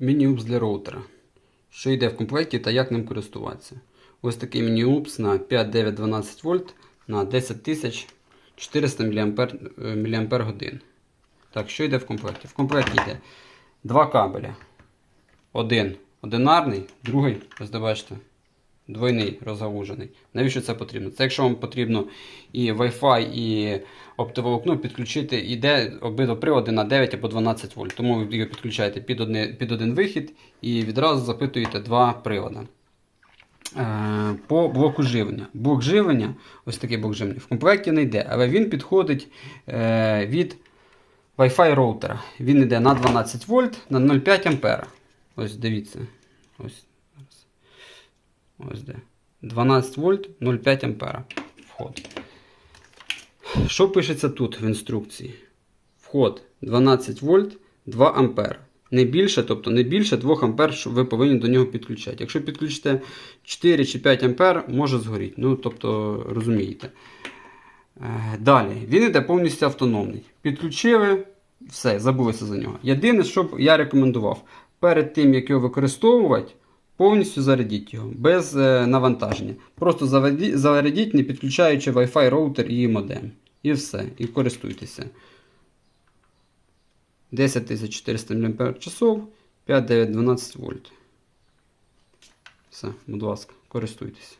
Міні-упс для роутера. Що йде в комплекті та як ним користуватися. Ось такий міні-упс на 5,912 вольт на 10400 мАч. Так, що йде в комплекті? В комплекті йде два кабеля. Один одинарний, другий, ось бачите, двойний розгалужений. Навіщо це потрібно? Це якщо вам потрібно і Wi-Fi, і оптоволокно підключити, іде обидва приводи на 9 або 12 вольт. Тому ви його підключаєте під, одне, під один вихід і відразу запитуєте два приводи. Е, По блоку живлення. Блок живлення, ось такий блок живлення, в комплекті не йде, але він підходить е, від Wi-Fi роутера. Він йде на 12 вольт на 0,5 ампера. Ось дивіться. Ось. Ось де. 12 вольт 0,5 ампера. Вход. Що пишеться тут в інструкції? Вход 12 вольт 2 ампера. Не більше, тобто не більше 2 ампер, що ви повинні до нього підключати. Якщо підключите 4 чи 5 ампер, може згоріти. Ну, тобто, розумієте. Е, Далі, він йде повністю автономний. Підключили, все, забулися за нього. Єдине, що я рекомендував, перед тим, як його використовувати, повністю зарядіть його без е, навантаження. Просто зарядіть, не підключаючи Wi-Fi роутер і модем. І все. І користуйтеся. 10400 мАч, 5,912 вольт. Все, будь ласка, користуйтесь.